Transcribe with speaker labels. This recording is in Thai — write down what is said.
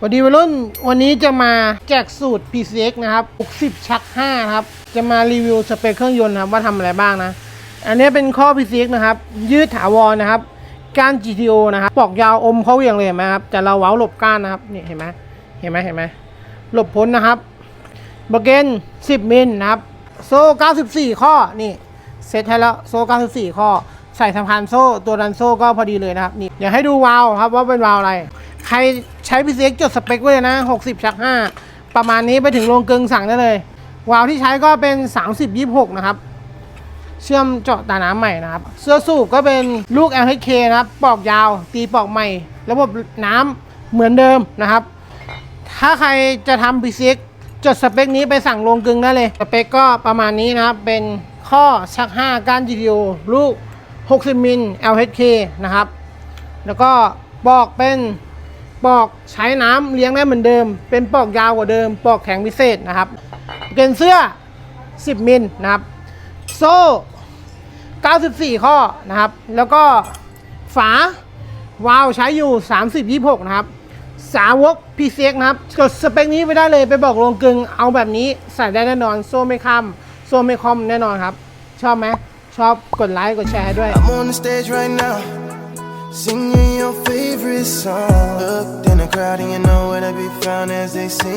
Speaker 1: สวัสดีวัยรุ่นวันนี้จะมาแจกสูตร PCX นะครับ 60 ชัก 5 นะครับ จะมารีวิวสเปคเครื่องยนต์นะครับว่าทำอะไรบ้างนะ อันนี้เป็นข้อ PCX นะครับ ยืดถาวรนะครับก้าน GTO นะครับ ปอกยาวอมเขาเหวี่ยงเลยเห็นไหมครับ แต่เราเว้าหลบก้านนะครับ นี่เห็นไหมเห็นไหมเห็นไหมหลบพ้นนะครับบรเกน 10 มิลนะครับ โซ่ 94 ข้อ นี่เซตให้แล้ว โซ่ 94 ข้อ ใส่สะพานโซ่ ตัวดันโซ่ก็พอดีเลยนะครับ นี่เดี๋ยวให้ดูวาล์วครับว่าเป็นวาล์วอะไร ใคร ใช้ PCX จดสเปคไว้เลยนะ 60ชัก5ประมาณนี้ไปถึงโรงกลึงสั่งได้เลย วาล์วที่ใช้ก็เป็น 30 26 นะครับ เชื่อมเจาะตาน้ำใหม่นะครับ เสื้อสูบก็เป็นลูก LHK นะครับ ปอกยาว ตีปอกใหม่ ระบบน้ำเหมือนเดิมนะครับ ถ้าใครจะทำ PCX จดสเปคนี้ไปสั่งโรงกลึงได้เลย สเปคก็ประมาณนี้นะครับ เป็นข้อชัก 5 ก้าน GTO ลูก 60มิล LHK นะครับ แล้วก็ปอกเป็น ปอกใช้น้ำเลี้ยงได้เหมือนเดิม เป็นปอกยาวกว่าเดิม ปอกแข็งพิเศษนะครับเกนเสื้อ 10มิลนะครับ โซ่ 94 ข้อนะครับ แล้วก็ฝาวาล์วใช้อยู่ 30 26 นะครับ สาวก PCX นะครับ กดสเปคนี้ไปได้เลยไปบอกโรงกึงเอาแบบนี้ใส่ได้แน่นอน โซ่ไม่ค้ำโซ่ไม่คอมแน่นอนครับ ชอบไหมชอบกดไลค์กดแชร์ด้วย
Speaker 2: favorite song. Looked in the crowd and you know where to be found as they sing.